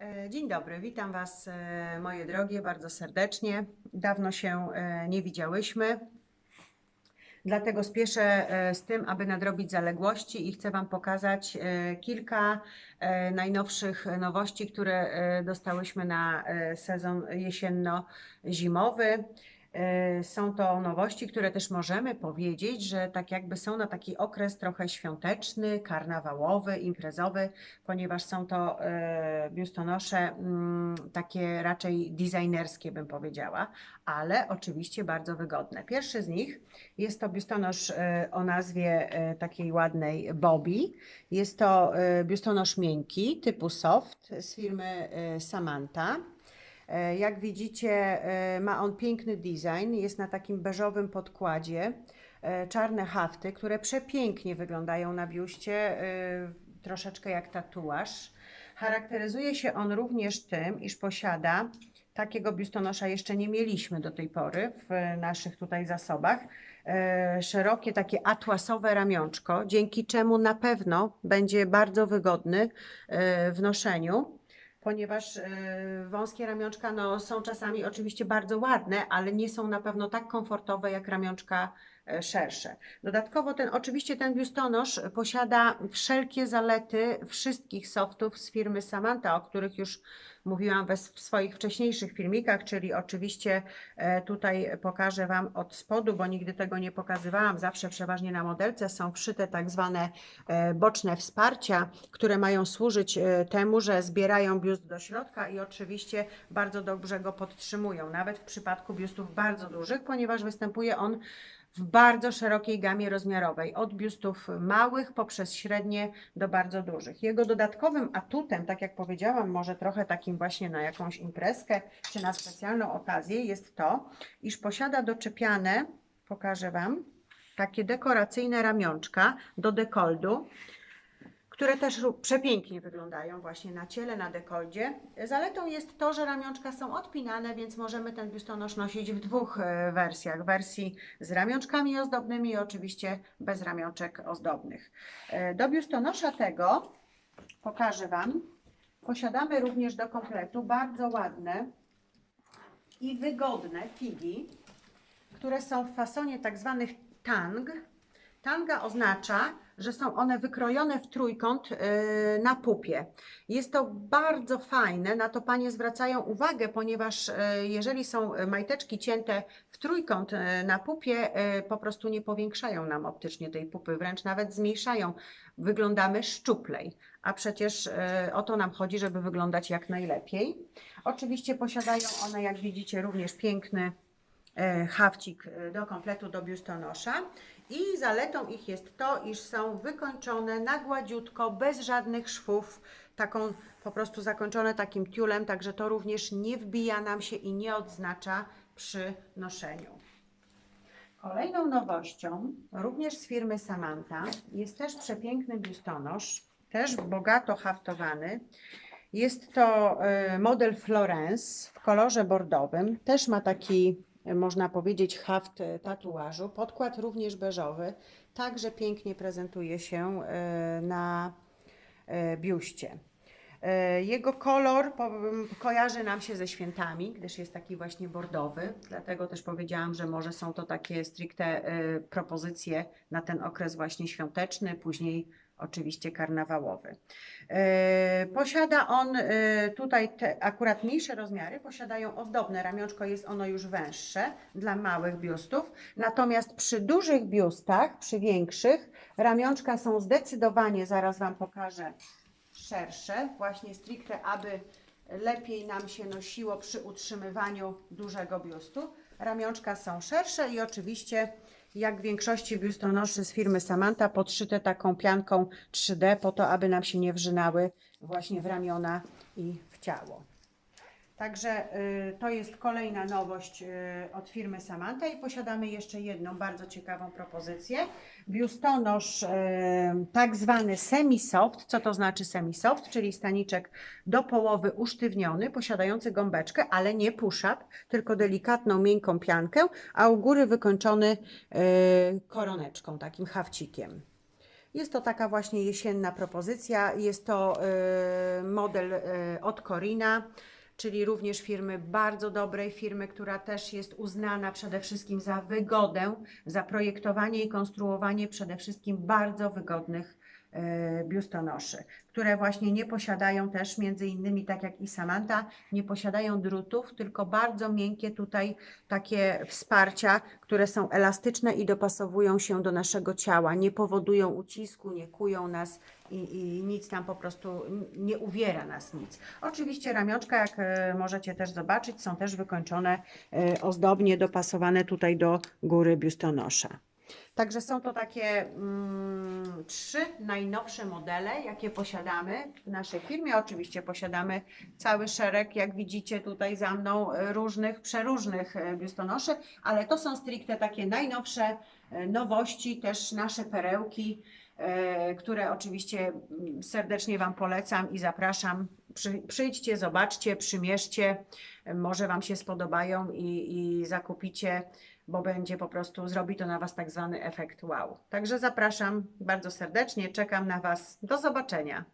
E, Dzień dobry, witam Was, e, moje drogie, bardzo serdecznie. Dawno się e, nie widziałyśmy, dlatego spieszę z tym, aby nadrobić zaległości i chcę Wam pokazać kilka najnowszych nowości, które dostałyśmy na sezon jesienno-zimowy. E, Są to nowości, które też możemy powiedzieć, że tak jakby są na taki okres trochę świąteczny, karnawałowy, imprezowy, ponieważ są to e, biustonosze mm, takie raczej designerskie, bym powiedziała, ale oczywiście bardzo wygodne. Pierwszy z nich jest to biustonosz e, o nazwie takiej ładnej Bobby. Jest to biustonosz miękki typu soft z firmy Samantha. E, Jak widzicie, e, ma on piękny design, jest na takim beżowym podkładzie, e, czarne hafty, które przepięknie wyglądają na biuście, troszeczkę jak tatuaż. Charakteryzuje się on również tym, iż posiada takiego biustonosza jeszcze nie mieliśmy do tej pory w naszych tutaj zasobach. Szerokie takie atłasowe ramionczko, dzięki czemu na pewno będzie bardzo wygodny w noszeniu ponieważ e, wąskie ramionczka no, są czasami oczywiście bardzo ładne, ale nie są na pewno tak komfortowe jak ramionczka szersze. Dodatkowo ten, oczywiście ten biustonosz posiada wszelkie zalety wszystkich softów z firmy Samantha, o których już mówiłam we, w swoich wcześniejszych filmikach, czyli oczywiście e, tutaj pokażę Wam od spodu, bo nigdy tego nie pokazywałam, zawsze przeważnie na modelce są wszyte tak zwane e, boczne wsparcia, które mają służyć e, temu, że zbierają biust do środka i oczywiście bardzo dobrze go podtrzymują, nawet w przypadku biustów bardzo dużych, ponieważ występuje on w bardzo szerokiej gamie rozmiarowej, od biustów małych poprzez średnie do bardzo dużych. Jego dodatkowym atutem, tak jak powiedziałam, może trochę takim właśnie na jakąś imprezkę czy na specjalną okazję, jest to, iż posiada doczepiane, pokażę Wam, takie dekoracyjne ramionczka do dekoldu, które też przepięknie wyglądają właśnie na ciele, na dekoldzie. Zaletą jest to, że ramionczka są odpinane, więc możemy ten biustonosz nosić w dwóch e, wersjach. Wersji z ramionczkami ozdobnymi i oczywiście bez ramionczek ozdobnych. E, Do biustonosza tego pokażę Wam. Posiadamy również do kompletu bardzo ładne i wygodne figi, które są w fasonie tak zwanych tang. Tanga oznacza, że są one wykrojone w trójkąt yy, na pupie. Jest to bardzo fajne, na to panie zwracają uwagę, ponieważ yy, jeżeli są majteczki cięte w trójkąt yy, na pupie, po prostu nie powiększają nam optycznie tej pupy, wręcz nawet zmniejszają. Wyglądamy szczuplej, a przecież o to nam chodzi, żeby wyglądać jak najlepiej. Oczywiście posiadają one, jak widzicie, również piękny e, hafcik e, do kompletu do biustonosza i zaletą ich jest to, iż są wykończone na gładziutko, bez żadnych szwów, taką po prostu zakończone takim tiulem, także to również nie wbija nam się i nie odznacza przy noszeniu. Kolejną nowością, również z firmy Samantha, jest też przepiękny biustonosz, też bogato haftowany. Jest to e, model Florence w kolorze bordowym. Też ma taki, można powiedzieć, haft tatuażu. Podkład również beżowy. Także pięknie prezentuje się e, na e, biuście. E, Jego kolor kojarzy nam się ze świętami, gdyż jest taki właśnie bordowy. Dlatego też powiedziałam, że może są to takie stricte propozycje na ten okres właśnie świąteczny, później oczywiście karnawałowy. E, Posiada on e, tutaj te akurat mniejsze rozmiary, posiadają ozdobne ramionczko, jest ono już węższe dla małych biustów. Natomiast przy dużych biustach, przy większych, ramionczka są zdecydowanie, zaraz Wam pokażę, szersze, właśnie stricte, aby lepiej nam się nosiło przy utrzymywaniu dużego biustu. Ramionczka są szersze i oczywiście, jak w większości biustonoszy z firmy Samantha, podszyte taką pianką 3D po to, aby nam się nie wrzynały właśnie w ramiona i w ciało. Także y, to jest kolejna nowość y, od firmy Samantha i posiadamy jeszcze jedną bardzo ciekawą propozycję. Biustonosz y, tak zwany semi-soft. Co to znaczy semi-soft? Czyli staniczek do połowy usztywniony, posiadający gąbeczkę, ale nie push-up, tylko delikatną, miękką piankę, a u góry wykończony koroneczką, takim hawcikiem. Jest to taka właśnie jesienna propozycja. Jest to model od Corina, czyli również firmy bardzo dobrej, firmy, która też jest uznana przede wszystkim za wygodę, za projektowanie i konstruowanie przede wszystkim bardzo wygodnych biustonoszy, które właśnie nie posiadają też, między innymi tak jak i Samantha, nie posiadają drutów, tylko bardzo miękkie tutaj takie wsparcia, które są elastyczne i dopasowują się do naszego ciała, nie powodują ucisku, nie kują nas i, i nic tam po prostu nie uwiera nas nic. Oczywiście ramionczka, jak e, możecie też zobaczyć, są też wykończone e, ozdobnie, dopasowane tutaj do góry biustonosza. Także są to takie mm, trzy najnowsze modele, jakie posiadamy w naszej firmie. Oczywiście posiadamy cały szereg, jak widzicie tutaj za mną, różnych, przeróżnych e, biustonoszy, ale to są stricte takie najnowsze e, nowości, też nasze perełki, e, które oczywiście mm, serdecznie Wam polecam i zapraszam. Przy, przyjdźcie, zobaczcie, przymierzcie, może Wam się spodobają i, i zakupicie bo będzie po prostu, zrobi to na Was tak zwany efekt wow. Także zapraszam bardzo serdecznie, czekam na Was. Do zobaczenia.